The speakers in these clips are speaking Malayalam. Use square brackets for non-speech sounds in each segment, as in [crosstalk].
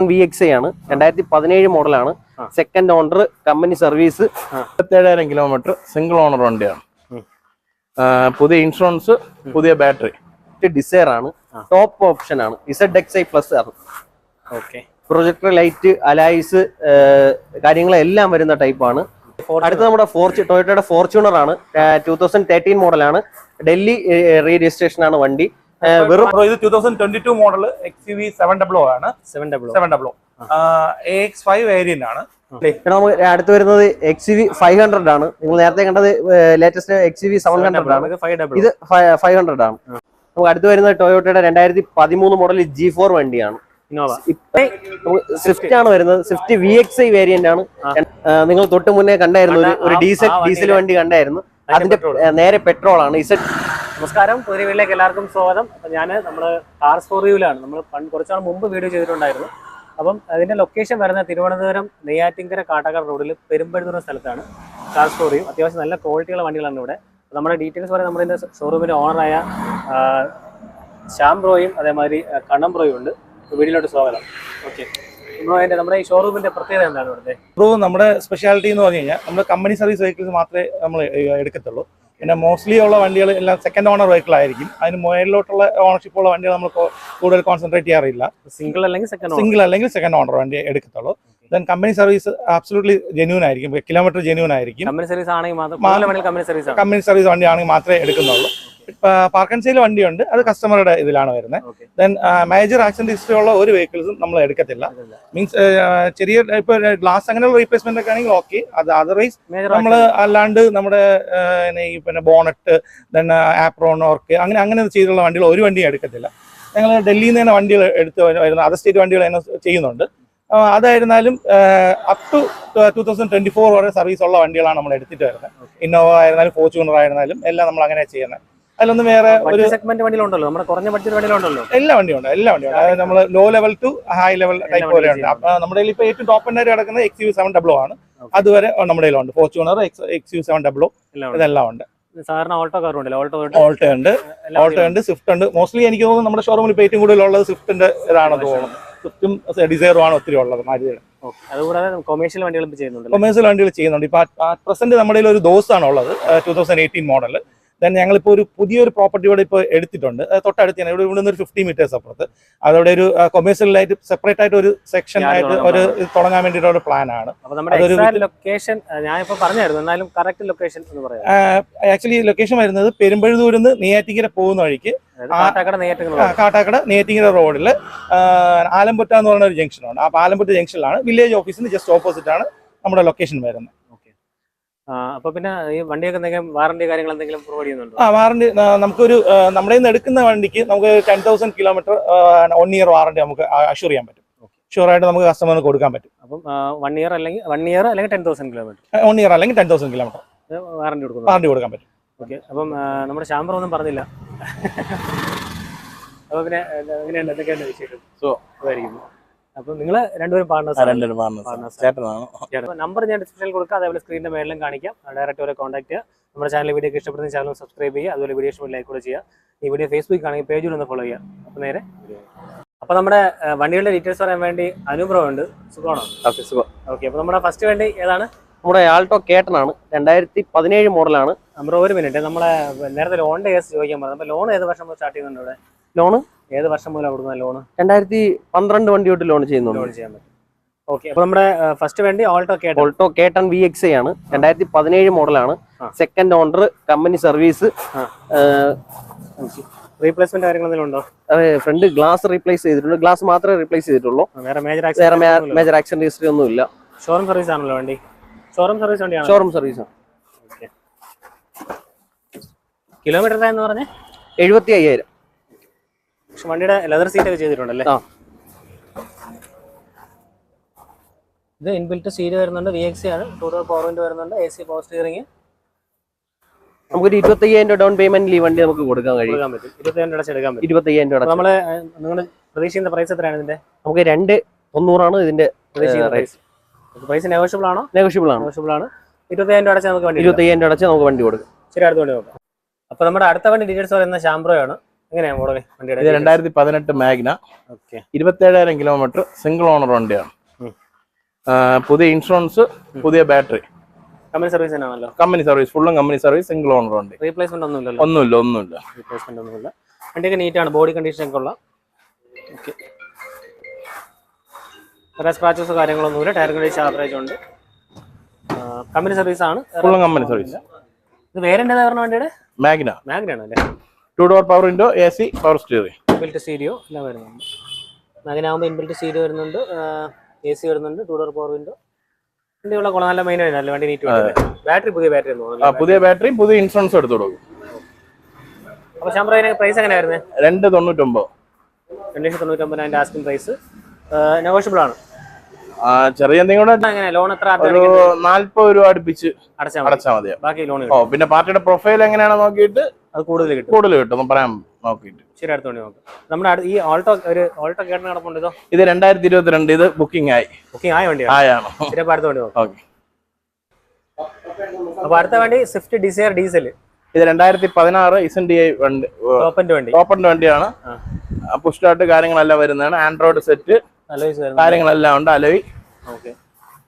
വി എക്സ് ഐ ആണ്. രണ്ടായിരത്തി പതിനേഴ് മോഡലാണ് സെക്കൻഡ് ഓണർ കമ്പനി സർവീസ് ഇരുപത്തേഴായിരം കിലോമീറ്റർ സിംഗിൾ ഓണർ വണ്ടിയാണ്. പുതിയ ഇൻഷുറൻസ് പുതിയ ബാറ്ററി ഡിസയർ ആണ്. ടോപ്പ് ഓപ്ഷൻ ആണ്. ഇസഡ് എക്സ് ഐ പ്ലസ് ആണ് ഓക്കെ പ്രൊജക്ടർ ലൈറ്റ് അലൈസ് കാര്യങ്ങളെല്ലാം വരുന്ന ടൈപ്പാണ് അടുത്ത നമ്മുടെ ഫോർച്ചു ടൊയോട്ടയുടെ ഫോർച്യൂണർ ആണ്. ടൂ തൗസൻഡ് തേർട്ടീൻ മോഡലാണ് ഡൽഹി റീ രജിസ്ട്രേഷൻ ആണ് വണ്ടി. വെറും ഇത് two thousand twenty two model X U V seven double O ആണ്. Seven double seven double O X five variant ആണ്. നമുക്ക് അടുത്ത് വരുന്നത് എക്സ് വി ഫൈവ് ഹൺഡ്രഡ് ആണ്. നിങ്ങൾ നേരത്തെ കണ്ടത് latest X V seven hundred ആണ്. ഇത് ഫൈവ് ഹൺഡ്രഡ് ആണ്. നമുക്ക് അടുത്ത് വരുന്നത് ടൊയോട്ടയുടെ രണ്ടായിരത്തി പതിമൂന്ന് മോഡൽ ജി ഫോർ വണ്ടിയാണ് ഇന്നോവ സ്വിഫ്റ്റ് ആണ് വരുന്നത്. Swift V X I variant ആണ്. നിങ്ങൾ തൊട്ട് മുന്നേ കണ്ടായിരുന്നു ഒരു- ഒരു ഡീസൽ ഡീസൽ വണ്ടി കണ്ടായിരുന്നു. അതിന്റെ നേരെ പെട്രോൾ ആണ്. ഇസഡ് നമസ്കാരം. പുതിയ വീട്ടിലേക്ക് എല്ലാവർക്കും സ്വാഗതം. അപ്പം ഞാൻ നമ്മൾ കാർ സ്റ്റോറിയിലാണ് നമ്മൾ പണ്ട് കുറച്ചാൾ മുമ്പ് വീഡിയോ ചെയ്തിട്ടുണ്ടായിരുന്നു. അപ്പം അതിന്റെ ലൊക്കേഷൻ വരുന്ന തിരുവനന്തപുരം നെയ്യാറ്റിങ്കര കാട്ടാക്കാർ റോഡിൽ പെരുമ്പഴുതുന്ന സ്ഥലത്താണ് കാർ സ്റ്റോറിയും അത്യാവശ്യം നല്ല ക്വാളിറ്റിയുള്ള വണ്ടികളാണ് ഇവിടെ. നമ്മുടെ ഡീറ്റെയിൽസ് പറയാൻ നമ്മുടെ ഷോറൂമിന്റെ ഓണറായ ശ്യാം ബ്രോയും അതേമാതിരി കണ്ണം ബ്രോയും ഉണ്ട്. വീഡിയോയിലോട്ട് സ്വാഗതം. ഓക്കെ നമ്മുടെ ഈ ഷോറൂമിന്റെ പ്രത്യേകത എന്താണ് ഇവിടുത്തെ? ബ്രോ നമ്മുടെ സ്പെഷ്യാലിറ്റി എന്ന് പറഞ്ഞു കഴിഞ്ഞാൽ നമ്മുടെ കമ്പനി സർവീസ് വെഹിക്കിൾസ് മാത്രമേ നമ്മൾ എടുക്കത്തുള്ളൂ. പിന്നെ മോസ്റ്റ്ലി ഉള്ള വണ്ടികൾ എല്ലാം സെക്കൻഡ് ഓണർ വെഹിക്കിൾ ആയിരിക്കും. അതിന് മുകളിലോട്ടുള്ള ഓണർഷിപ്പ് ഉള്ള വണ്ടികൾ നമ്മൾ കൂടുതൽ കോൺസെൻട്രേറ്റ് ചെയ്യാറില്ല. സിംഗിൾ അല്ലെങ്കിൽ സെക്കൻഡ് സിംഗിൾ അല്ലെങ്കിൽ സെക്കൻഡ് ഓണർ വണ്ടി എടുക്കത്തുള്ളൂ. Then company service absolutely genuine ആയിരിക്കും. കിലോമീറ്റർ ജെന്യൂൻ ആയിരിക്കും. കമ്പനി സർവീസ് ആണെങ്കിൽ കമ്പനി സർവീസ് വണ്ടി ആണെങ്കിൽ മാത്രമേ എടുക്കുന്നുള്ളൂ. പാർക്ക് ആൻഡ് സെയിൽ വണ്ടിയുണ്ട്. അത് കസ്റ്റമറുടെ ഇതിലാണ് വരുന്നത് ദെൻ മേജർ ആക്സിഡന്റ് ഹിസ്റ്ററി ഉള്ള ഒരു വെഹിക്കിൾസും നമ്മൾ എടുക്കത്തില്ല. മീൻസ് ചെറിയ ഇപ്പൊ ഗ്ലാസ് അങ്ങനെയുള്ള റീപ്ലേസ്മെന്റ് ഒക്കെ ആണെങ്കിൽ ഓക്കെ അത് അതർവൈസ് നമ്മൾ അല്ലാണ്ട് നമ്മുടെ പിന്നെ ഈ പിന്നെ ബോണറ്റ് ദെൻ ആപ്രോൺ ഓർക്ക് അങ്ങനെ അങ്ങനെ ചെയ്തുള്ള വണ്ടികൾ ഒരു വണ്ടിയും എടുക്കത്തില്ല. ഞങ്ങൾ ഡൽഹിയിൽ നിന്ന് തന്നെ വണ്ടികൾ എടുത്ത് വരുന്നത് വരുന്ന അതർ സ്റ്റേറ്റ് വണ്ടികൾ തന്നെ ചെയ്യുന്നുണ്ട്. അതായിരുന്നാലും up to two thousand twenty four വരെ സർവീസ് ഉള്ള വണ്ടികളാണ് നമ്മൾ എടുത്തിട്ട് വരുന്നത്. ഇന്നോവ ആയിരുന്നാലും ഫോർച്യൂണർ ആയിരുന്നാലും എല്ലാം നമ്മൾ അങ്ങനെ ചെയ്യുന്നത്. അതിലൊന്നും വേറെ ഒരു സെഗ്മെന്റ് വണ്ടിയിലുണ്ടല്ലോ. നമ്മുടെ കുറഞ്ഞ ബഡ്ജറ്റ് വണ്ടിയിലുണ്ടല്ലോ. എല്ലാ വണ്ടിയും ഉണ്ട് എല്ലാ വണ്ടിയും ഉണ്ട് നമ്മൾ low level to high level type പോലെയുണ്ട്. പോലെ ഉണ്ട് അപ്പൊ നമ്മുടെ കയ്യിൽ ഇപ്പൊ ഏറ്റവും ടോപ്പ് എന്റെ കിടക്കുന്നത് എക്സ് യു സെവൻ ഡബ്ലോ ആണ്. അതുവരെ നമ്മുടെ കയ്യിലുണ്ട്. Fortuner X U seven double O ഉണ്ട്. ഇതെല്ലാം ഉണ്ട്. സാധാരണ ഓൾട്ടോ കാർ ഉണ്ടല്ലോ. ഓൾട്ടോ ഓൾട്ടോ ഉണ്ട്. ഓൾട്ടോ ഉണ്ട് സ്വിഫ്റ്റ് ഉണ്ട്. മോസ്റ്റ്ലി എനിക്ക് തോന്നുന്നു നമ്മുടെ ഷോറൂമിൽ ഇപ്പൊ ഏറ്റവും കൂടുതൽ ഉള്ളത് സ്വിഫ്റ്റിന്റെ ഇതാണെന്ന് തോന്നുന്നു. സ്വിഫ്റ്റും ഡിസൈറും ആണ് ഒത്തിരി ഉള്ളത് മാരുതിയുടെ. അതുകൂടാതെ കൊമേഴ്ഷ്യൽ ചെയ്യുന്നുണ്ടല്ലോ? കൊമേഴ്സ്യൽ വണ്ടികൾ ചെയ്യുന്നുണ്ട്. ഇപ്പൊ പ്രസന്റ് നമ്മുടെ ഒരു ദോസ് ആണ് ഉള്ളത് two thousand eighteen model then ഞങ്ങളിപ്പോൾ ഒരു പുതിയൊരു പ്രോപ്പർട്ടി ഇവിടെ ഇപ്പോൾ എടുത്തിട്ടുണ്ട്. തൊട്ടടുത്ത് തന്നെ ഇവിടെ ഇവിടെ നിന്ന് ഒരു ഫിഫ്റ്റി മീറ്റേഴ്സ് അപ്പുറത്ത്. അതവിടെ ഒരു കൊമേഴ്സ്യലായിട്ട് സെപ്പറേറ്റ് ആയിട്ട് ഒരു സെക്ഷൻ ആയിട്ട് ഒരു തുടങ്ങാൻ വേണ്ടിയിട്ടുള്ള ഒരു എക്സാക്ട് ലൊക്കേഷൻ ഞാനിപ്പോൾ പറഞ്ഞായിരുന്നു. എന്നാലും കറക്റ്റ് ലൊക്കേഷൻ എന്ന് പറയാം. ആക്ച്വലി ലൊക്കേഷൻ വരുന്നത് പെരുമ്പഴുതൂരിൽ നിന്ന് നെയ്യാറ്റിക്കര പോകുന്ന വഴിക്ക്. കാട്ടാക്കട നെയ്യാറ്റിങ്ങര റോഡിൽ ആലമ്പുറ്റ എന്ന് പറയുന്ന ഒരു ജംഗ്ഷനുണ്ട് അപ്പോൾ ആലമ്പുറ്റ ജംഗ്ഷനിലാണ് വില്ലേജ് ഓഫീസിന് ജസ്റ്റ് ഓപ്പോസിറ്റ് ആണ് നമ്മുടെ ലൊക്കേഷൻ വരുന്നത്. അപ്പൊ പിന്നെ ഈ വണ്ടിയൊക്കെ എന്തെങ്കിലും വാറണ്ടി കാര്യങ്ങൾ എന്തെങ്കിലും പ്രൊവൈഡ് ചെയ്യുന്നുണ്ടോ? ആ വാറണ്ടി നമുക്കൊരു നമ്മുടെ നിന്ന് എടുക്കുന്ന വണ്ടിക്ക് നമുക്ക് ten thousand kilometre one year warranty നമുക്ക് അഷ്യൂർ ചെയ്യാൻ പറ്റും. ഷുവറായിട്ട് നമുക്ക് കസ്റ്റമറിന് കൊടുക്കാൻ പറ്റും. അപ്പം വൺ ഇയർ അല്ലെങ്കിൽ വൺ ഇയർ അല്ലെങ്കിൽ ten thousand kilometre one year അല്ലെങ്കിൽ ടെൻ തൗസൻഡ് കിലോമീറ്റർ വാറണ്ടി കൊടുക്കും വാറണ്ടി കൊടുക്കാൻ പറ്റും. ഓക്കെ അപ്പം നമ്മുടെ ശാമ്പർ ഒന്നും പറഞ്ഞില്ല. [laughs] അപ്പൊ പിന്നെ എന്താ, എങ്ങനെയുണ്ട്? എന്തൊക്കെയാണ് വിശേഷം? സോ സുഖമായിരിക്കുന്നു. അപ്പൊ നിങ്ങൾ രണ്ടുപേരും പാർട്ണേഴ്സ് നമ്പർ ഞാൻ ഡിസ്ക്രിപ്ഷനിൽ കൊടുക്കാം. അതേപോലെ സ്ക്രീനിന്റെ മേളിലും കാണിക്കാം. ഡയറക്റ്റ് വരെ കോൺടാക്ട് ചെയ്യുക. നമ്മുടെ ചാനൽ വീഡിയോ ഇഷ്ടപ്പെടുന്ന ചാനൽ സബ്സ്ക്രൈബ് ചെയ്യുക. അതുപോലെ വീഡിയോ ഇഷ്ടപ്പെട്ട ലൈക്ക് കൂടെ ചെയ്യുക. ഈ വീഡിയോ ഫേസ്ബുക്ക് ആണെങ്കിൽ പേജിൽ ഒന്ന് ഫോളോ ചെയ്യുക. അപ്പൊ നേരെ അപ്പൊ നമ്മുടെ വണ്ടികളുടെ ഡീറ്റെയിൽസ് പറയാൻ വേണ്ടി അനുഭവം ഉണ്ട്. സുഖമാണോ? ഓക്കെ സുഖം. ഓക്കെ അപ്പൊ നമ്മുടെ ഫസ്റ്റ് വേണ്ടി ഏതാണ്? നമ്മുടെ ആൾട്ടോ കേട്ടനാണ്. രണ്ടായിരത്തി പതിനേഴ് മോഡലാണ്. നമ്മുടെ ഒരു മിനിറ്റ് നമ്മളെ നേരത്തെ ലോണിന്റെ കേസ് ചോദിക്കാൻ പറഞ്ഞു അപ്പൊ ലോൺ ഏത് വർഷം മുതൽ സ്റ്റാർട്ട് ചെയ്യുന്നുണ്ട് ഇവിടെ? ലോണ് ഏത് വർഷം മുതൽ കൊടുക്കുന്ന ലോൺ രണ്ടായിരത്തി പന്ത്രണ്ട് വണ്ടി തൊട്ട് ലോൺ ചെയ്യുന്നുണ്ട് ലോൺ ചെയ്യാൻ പറ്റും. ഓക്കെ അപ്പൊ നമ്മുടെ ഫസ്റ്റ് വണ്ടി ഓൾട്ടോ കേട്ടോ ഓൾട്ടോ കേട്ടൺ വി എക്സ് ആണ്. രണ്ടായിരത്തി പതിനേഴ് മോഡലാണ് second owner company service. Replacement ഉണ്ടോ? ഫ്രണ്ട് ഗ്ലാസ് റീപ്ലേസ് ചെയ്തിട്ടുണ്ട്. ഗ്ലാസ് മാത്രമേ റീപ്ലേസ് ചെയ്തിട്ടുള്ളൂ. വേറെ മേജർ വേറെ മേജർ ആക്സിഡന്റ് ഹിസ്റ്ററി ഒന്നും ഇല്ല ഷോറൂം സർവീസ് ആണല്ലോ വണ്ടി. ഷോറൂം സർവീസ് വണ്ടിയാണ്? ഷോറൂം സർവീസ് ആണ്. കിലോമീറ്റർ എന്ന് പറഞ്ഞേ? എഴുപത്തി അയ്യായിരം. പക്ഷെ വണ്ടിയുടെ ലെതർ സീറ്റ് ഒക്കെ ചെയ്തിട്ടുണ്ടല്ലേ? ആ. ഇത് ഇൻബിൽറ്റ് സീറ്റ് വരുന്നുണ്ട് വി എക്സി ആണ്. ടൂ ഡോർ പവർ വിൻഡ് വരുന്നുണ്ട് എ സി പവർ സ്റ്റിയറിംഗ് നമുക്കൊരു ഇരുപത്തി അയ്യായിരം രൂപ ഡൗൺ പേയ്മെന്റിൽ ഈ വണ്ടി നമുക്ക് കൊടുക്കാൻ കഴിയും. കൊടുക്കാൻ പറ്റും. ഇരുപത്തി രണ്ട് എടുക്കാൻ പറ്റും. ഇരുപത്തയ്യായിരം രൂപ. നമ്മൾ നിങ്ങൾ പ്രതീക്ഷിക്കുന്ന പ്രൈസ് എത്രയാണ് ഇതിന്റെ? നമുക്ക് രണ്ട് തൊണ്ണൂറാണ് ഇതിന്റെ പ്രൈസ് പ്രൈസ് നെഗോഷ്യബിൾ ആണോ? നെഗോഷ്യബിൾ ആണ്. നെഗോഷ്യബിൾ ആണ്. ഇരുപത്തയ്യായിരം രൂപ അടച്ചാൽ നമുക്ക് വണ്ടി ഇരുപത്തയ്യായിരം ഇരുപത്തി രൂപ അടച്ചാൽ നമുക്ക് വണ്ടി കൊടുക്കാം. ശരി അടുത്ത വണ്ടി നോക്കാം. അപ്പൊ നമ്മുടെ അടുത്ത വണ്ടി ഡീറ്റെയിൽസ് പറയുന്ന ശാംബ്രോ ആണ്. എങ്ങനെയാണ് മോഡൽ വണ്ടിയുടെ രണ്ടായിരത്തി പതിനെട്ട് മാഗ്ന. ഓക്കെ. ഇരുപത്തേഴായിരം കിലോമീറ്റർ സിംഗിൾ ഓണർ വണ്ടിയാണ്. പുതിയ ഇൻഷുറൻസ് പുതിയ ബാറ്ററി കമ്പനി സർവീസ് തന്നെയാണല്ലോ. കമ്പനി സർവീസ് ഫുള്ളും കമ്പനി സർവീസ് സിംഗിൾ ഓണർ വണ്ടി. റീപ്ലേസ്മെന്റ് ഒന്നും ഇല്ലല്ലോ ഒന്നുമില്ല ഒന്നുമില്ല. റീപ്ലേസ്മെന്റ് ഒന്നുമില്ല. വണ്ടിയൊക്കെ നീറ്റാണ് ബോഡി കണ്ടീഷൻ ഒക്കെ ഉള്ള. ഓക്കെ വേറെ സ്ക്രാച്ചസ് കാര്യങ്ങളൊന്നുമില്ല. ടയർ കണ്ടീഷൻ ആവറേജ് ഉണ്ട്. കമ്പനി സർവീസ് ആണ്. ഫുള്ളും കമ്പനി സർവീസ് ഇത് വേറെ പറഞ്ഞ വണ്ടിയുടെ? മാഗ്ന. മാഗ്നാണ് അല്ലേ two door power window A C power steering inbuilt stereo എല്ലാം വരുന്നുണ്ട്. മാഗ്നാകുമ്പോൾ ഇൻബിൽറ്റ് സ്റ്റീരിയോ വരുന്നുണ്ട് എ സി വരുന്നുണ്ട് ടു ഡോർ പവർ വിൻഡോ വണ്ടിയുള്ള കുളം നല്ല മെയിൻ ആയിരുന്നു വണ്ടി നീറ്റ് ബാറ്ററി പുതിയ ബാറ്ററി പുതിയ ബാറ്ററി പുതിയ ഇൻഷുറൻസ് എടുത്തു കൊടുക്കും. അപ്പോൾ ശമ്പളം പ്രൈസ് എങ്ങനെയായിരുന്നു രണ്ട് തൊണ്ണൂറ്റൊമ്പത്. രണ്ട് ലക്ഷത്തി തൊണ്ണൂറ്റൊമ്പത് അതിന്റെ ആസ്കിംഗ് പ്രൈസ് നെഗോഷ്യബിൾ ആണ്. ചെറിയ എന്തെങ്കിലും ഒരു നാല്പത് രൂപ അടുപ്പിച്ച് അടച്ചാൽ മതി. ബാക്കി ലോൺ ഓ പിന്നെ പാർട്ടിയുടെ പ്രൊഫൈൽ എങ്ങനെയാണെന്ന് നോക്കിയിട്ട് അത് കൂടുതൽ കിട്ടും. കൂടുതൽ കിട്ടും. പറയാൻ നോക്കിയിട്ട്. ശരി അടുത്ത വണ്ടി നോക്കാം. നമ്മുടെ ഈ ഓൾട്ടോ ഒരു ഓൾട്ടോ കേട്ടൻ കിടപ്പുണ്ട് ഇതോ? ഇത് രണ്ടായിരത്തി ഇരുപത്തിരണ്ട് ഇത് ബുക്കിംഗ് ആയി. ബുക്കിംഗ് ആയ വണ്ടിയാണ് ആയാണ്. ശരി അപ്പൊ അടുത്ത വണ്ടി നോക്കാം. അപ്പൊ അപ്പോൾ അടുത്ത വണ്ടി സ്വിഫ്റ്റ് ഡിസയർ ഡീസൽ ഇത് രണ്ടായിരത്തി പതിനാറ് ഇസൻ ഡി ഐ വണ്ടി. ഓപ്പൺ വണ്ടി വണ്ടിയാണ്. പുഷ്ടായിട്ട് കാര്യങ്ങളെല്ലാം വരുന്നതാണ്. ആൻഡ്രോയിഡ് സെറ്റ് കാര്യങ്ങളെല്ലാം ഉണ്ട് അലോയ്. ഓക്കെ.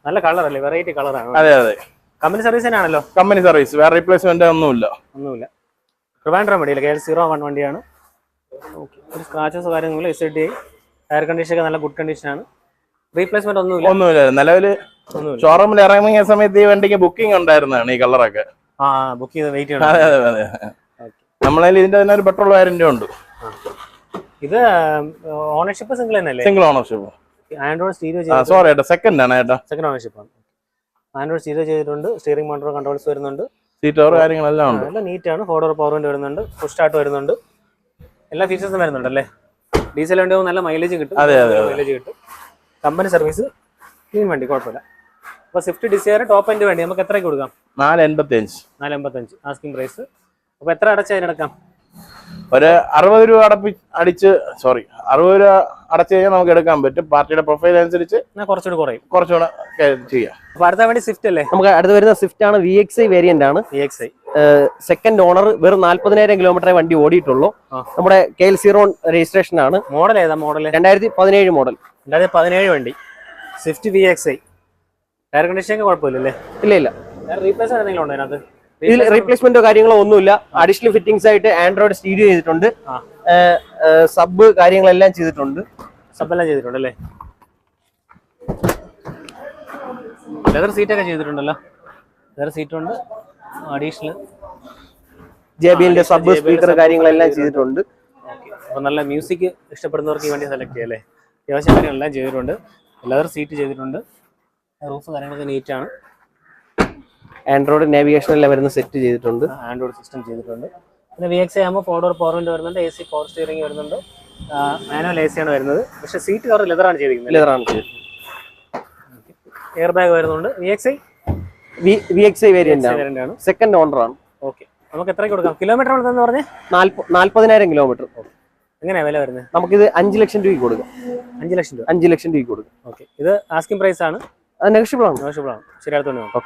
നല്ല കളർ അല്ലേ വെറൈറ്റി കളറാണ്. അതെ അതെ. കമ്പനി സർവീസ് തന്നെയാണല്ലോ കമ്പനി സർവീസ് വേറെ റീപ്ലേസ്മെന്റ് ഒന്നുമില്ല. ഒന്നുമില്ല. ട്രിവാൻഡ്രം വണ്ടിയില്ല കെ എൽ സീറോ വൺ വണ്ടിയാണ്. ഓക്കെ ഒരു സ്ക്രാച്ചസ് കാര്യങ്ങളും S D I tyre condition ഒക്കെ നല്ല ഗുഡ് കണ്ടീഷനാണ് റീപ്ലേസ്മെന്റ് ഒന്നുമില്ല. ഒന്നുമില്ല. നിലവിൽ ഷോറൂമിൽ ഇറങ്ങിയ സമയത്ത് ഈ വണ്ടിക്ക് ബുക്കിംഗ് ഉണ്ടായിരുന്നതാണ് ഈ കളറൊക്കെ ആ ബുക്ക് ചെയ്ത് വെയിറ്റ് ചെയ്യണം അതെ അതെ അതെ. നമ്മളതിൽ ഇതിന്റെ തന്നെ ഒരു പെട്രോൾ വാരന്റി ഉണ്ട്. ഇത് ഓണർഷിപ്പ് സിംഗിൾ തന്നെയല്ലേ single ownership Android stereo sorry ഏട്ടാ സെക്കൻഡ് ആണ് ഏട്ടാ. സെക്കൻഡ് ഓണർഷിപ്പ് ആണ്. ആൻഡ്രോയിഡ് സ്റ്റീരിയോ ചെയ്തിട്ടുണ്ട് സ്റ്റിയറിംഗ് മോട്ടോർ കൺട്രോൾസ് വരുന്നുണ്ട്. സീറ്റ് ഓവർ കാര്യങ്ങളെല്ലാം ഉണ്ട്. നല്ല നീറ്റാണ് ഫോർ ഡോർ പവർ വിൻഡ് വരുന്നുണ്ട്. ഫുൾ സ്റ്റാർട്ട് വരുന്നുണ്ട്. എല്ലാ ഫീച്ചേഴ്സും വരുന്നുണ്ട് അല്ലേ? ഡീസൽ വണ്ടി നല്ല മൈലേജ് കിട്ടും. അതെ, അതെ. മൈലേജ് കിട്ടും. കമ്പനി സർവീസ് ക്ലീൻ വണ്ടി കുഴപ്പമില്ല. അപ്പോൾ സ്വിഫ്റ്റ് ഡിസയർ ടോപ്പ് എൻഡ് വേണ്ടി നമുക്ക് എത്രയ്ക്ക് കൊടുക്കാം? നാല് എൺപത്തി അഞ്ച് നാല് എൺപത്തഞ്ച് ആസ്കിംഗ് പ്രൈസ് അപ്പോൾ എത്ര അടച്ച് അതിനടക്കാം? ഒരു അറുപത് രൂപ അടപ്പി അടിച്ച് സോറി അറുപത് രൂപ അടച്ചു കഴിഞ്ഞാൽ നമുക്ക് എടുക്കാൻ പറ്റും. പാർട്ടിയുടെ പ്രൊഫൈൽ അനുസരിച്ച് കുറച്ചുകൂടെ കുറച്ചുകൂടി കുറയും. കുറച്ചുകൂടെ ചെയ്യാം. അടുത്ത വണ്ടി സ്വിഫ്റ്റ് അല്ലേ? നമുക്ക് അടുത്ത് വരുന്ന സ്വിഫ്റ്റ് ആണ് വി എക്സ് ഐ വേരിയന്റ് ആണ്. V X I second owner വെറും നാല്പതിനായിരം കിലോമീറ്റർ വണ്ടി ഓടിയിട്ടുള്ളൂ. നമ്മുടെ കെ എൽ സീറോ രജിസ്ട്രേഷൻ ആണ്. മോഡൽ ഏതാ മോഡൽ രണ്ടായിരത്തി പതിനേഴ് മോഡൽ രണ്ടായിരത്തി പതിനേഴ് വണ്ടി. Swift V X I air condition കുഴപ്പമില്ലല്ലേ? ഇല്ല ഇല്ല. റീപ്ലേസ് എന്തെങ്കിലും ഉണ്ടോ അതിനകത്ത് ഇതിൽ റീപ്ലേസ്മെന്റോ കാര്യങ്ങളോ ഒന്നുമില്ല. അഡീഷണൽ ഫിറ്റിംഗ്സ് ആയിട്ട് ആൻഡ്രോയിഡ് സ്റ്റീരിയോ ചെയ്തിട്ടുണ്ട്. സബ് കാര്യങ്ങളെല്ലാം ചെയ്തിട്ടുണ്ട്. സബെല്ലാം ചെയ്തിട്ടുണ്ട് അല്ലേ? ലെതർ സീറ്റൊക്കെ ചെയ്തിട്ടുണ്ടല്ലോ. ലെതർ സീറ്റുണ്ട് അഡീഷണൽ ജെ ബി എന്റെ സബ് സ്പീക്കർ കാര്യങ്ങളെല്ലാം ചെയ്തിട്ടുണ്ട്. അപ്പൊ നല്ല മ്യൂസിക് ഇഷ്ടപ്പെടുന്നവർക്ക് വേണ്ടി വണ്ടി സെലക്ട് ചെയ്യാം അല്ലേ? അത്യാവശ്യം കാര്യങ്ങളെല്ലാം ചെയ്തിട്ടുണ്ട്. ലെതർ സീറ്റ് ചെയ്തിട്ടുണ്ട്. റൂഫ് കാര്യങ്ങളൊക്കെ നീറ്റാണ് ആൻഡ്രോയിഡ് നാവിഗേഷൻ എല്ലാം വരുന്ന സെറ്റ് ചെയ്തിട്ടുണ്ട്. ആൻഡ്രോയിഡ് സിസ്റ്റം ചെയ്തിട്ടുണ്ട്. പിന്നെ വി എക്സ് ആകുമ്പോൾ ഫോർ ഡോർ പവർ വിൻഡ് വരുന്നുണ്ട് എ സി പവർ സ്റ്റിയറിംഗ് വരുന്നുണ്ട്. മാനുവൽ എ സി ആണ് വരുന്നത്. പക്ഷേ സീറ്റ് കവർ ലെതറാണ് ചെയ്തിരിക്കുന്നത്. ലെതറാണ് ചെയ്തിട്ടുള്ളത് എയർ ബാഗ് വരുന്നുണ്ട്. V X I V X I variant ആണ്. സെക്കൻഡ് ഓണർ ആണ്. ഓക്കെ നമുക്ക് എത്രയ്ക്ക് കൊടുക്കാം? കിലോമീറ്റർ എന്ന് പറഞ്ഞാൽ നാൽപ്പ- നാൽപ്പതിനായിരം കിലോമീറ്റർ എങ്ങനെയാണ് വില വരുന്നത്? നമുക്കിത് അഞ്ച് ലക്ഷം രൂപയ്ക്ക് കൊടുക്കാം. അഞ്ച് ലക്ഷം രൂപ. അഞ്ച് ലക്ഷം രൂപയ്ക്ക് കൊടുക്കാം. ഓക്കെ ഇത് ആസ്കിംഗ് പ്രൈസ് ആണ്. നെഗോഷ്യബിൾ ആണ്. നെഗോഷ്യബിൾ ആണ്. ശരി അടുത്ത വണ്ടി നോക്കാം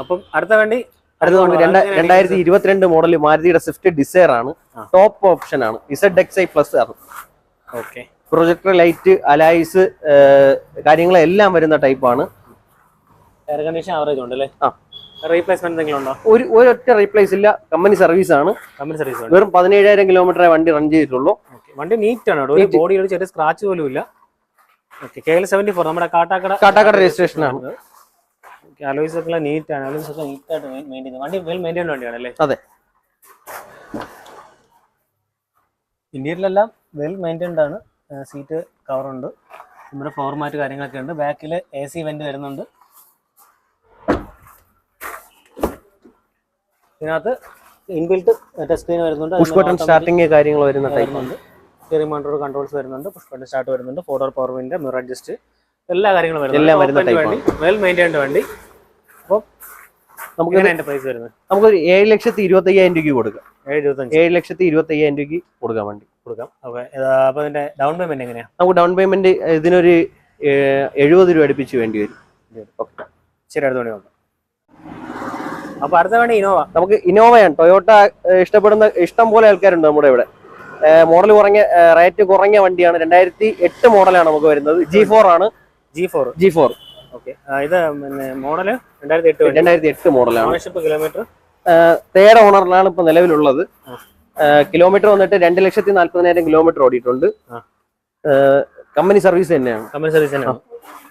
അപ്പം അടുത്ത വണ്ടി അടുത്ത രണ്ടായിരത്തി ഇരുപത്തിരണ്ട് മോഡൽ മാരുതിയുടെ സ്വിഫ്റ്റ് ഡിസയർ ആണ്. ടോപ്പ് ഓപ്ഷൻ ആണ്. ഇസഡ് എക്സ് ഐ പ്ലസ് ആണ്. ഓക്കെ പ്രൊജക്ടർ ലൈറ്റ് അലൈസ് കാര്യങ്ങളെല്ലാം വരുന്ന ടൈപ്പാണ് എയർ കണ്ടീഷൻ ആവറേജ് ആ. റീപ്ലേസ്മെന്റ് എന്തെങ്കിലും ഉണ്ടോ? ഒരു ഒരൊറ്റ റീപ്ലേസ് ഇല്ല. കമ്പനി സർവീസ് ആണ്. കമ്പനി സർവീസ് വെറും പതിനേഴായിരം കിലോമീറ്റർ വണ്ടി റൺ ചെയ്തിട്ടുള്ളൂ. വണ്ടി നീറ്റ് ആണ്. ഒരു. ഒരു ചെറിയ സ്ക്രാച്ച് പോലും ഇല്ല. Okay K L seventy four നമ്മുടെ കാട്ടാക്കട കാട്ടാക്കട രജിസ്ട്രേഷൻ ആണ്. അലോയ്സ് ഒക്കെ നീറ്റ് ആണ്. അലോയ്സ് ഒക്കെ നീറ്റ് ആയിട്ട് മെയിന്റെയിൻ വണ്ടി വെൽ വണ്ടിയാണ് അല്ലേ? അതെ. ഇന്ത്യയിലെല്ലാം വെൽ മെയിന്റൈൻഡ് ആണ്. സീറ്റ് കവറുണ്ട് നമ്മുടെ ഫോർമാറ്റ് കാര്യങ്ങളൊക്കെ ഉണ്ട്. ബാക്കിൽ എ സി വെന്റ് വരുന്നുണ്ട്. ഇതിനകത്ത് ഇൻബിൽട്ട് ടച്ച് സ്ക്രീൻ വരുന്നുണ്ട്. പുഷ് ബട്ടൺ സ്റ്റാർട്ടിങ് കാര്യങ്ങൾ വരുന്ന വരുന്നുണ്ട്. റിമോണ്ടോർ കൺട്രോൾസ് വരുന്നുണ്ട്. പുഷ് ബട്ടൺ സ്റ്റാർട്ട് വരുന്നുണ്ട്. Four door power window mirror adjust എല്ലാ കാര്യങ്ങളും വരുന്നുണ്ട്. വെൽ മെയിന്റൈൻഡ് വണ്ടി. നമുക്ക് എങ്ങനെ അതിന്റെ പ്രൈസ് വരുന്നത്? നമുക്കൊരു ഏഴ് ലക്ഷത്തി ഇരുപത്തി അയ്യായിരം രൂപയ്ക്ക് കൊടുക്കാം. ഏഴ് ലക്ഷത്തി ഇരുപത്തി അയ്യായിരം രൂപയ്ക്ക് കൊടുക്കാം വണ്ടി. കൊടുക്കാം. അതിന്റെ ഡൗൺ പേയ്മെന്റ് എങ്ങനെയാ? നമുക്ക് ഡൗൺ പേയ്മെന്റ് ഇതിനൊരു എഴുപത് രൂപ അടുപ്പിച്ച് വേണ്ടി വരും. ശരി അടുത്ത മണി നോക്കാം. അപ്പൊ അടുത്ത വണ്ടി ഇനോവ നമുക്ക് ഇനോവയാണ് ടൊയോട്ട ഇഷ്ടപ്പെടുന്ന ഇഷ്ടം പോലെ ആൾക്കാരുണ്ട് നമ്മുടെ ഇവിടെ. മോഡൽ കുറഞ്ഞ റേറ്റ് കുറഞ്ഞ വണ്ടിയാണ്. രണ്ടായിരത്തി എട്ട് മോഡലാണ് നമുക്ക് വരുന്നത്. ജി ഫോർ ആണ്. G four G four okay. ഇത് പിന്നെ മോഡൽ രണ്ടായിരത്തി എട്ട് വണ്ടി. രണ്ടായിരത്തി എട്ട് മോഡലാണ് ഓണർഷിപ്പ് കിലോമീറ്റർ തേർഡ് ഓണറിലാണ് ഇപ്പൊ നിലവിലുള്ളത്. കിലോമീറ്റർ വന്നിട്ട് രണ്ട് ലക്ഷത്തി നാല്പതിനായിരം കിലോമീറ്റർ ഓടിയിട്ടുണ്ട്. കമ്പനി സർവീസ് തന്നെയാണ്. കമ്പനി സർവീസ് തന്നെയാണ്.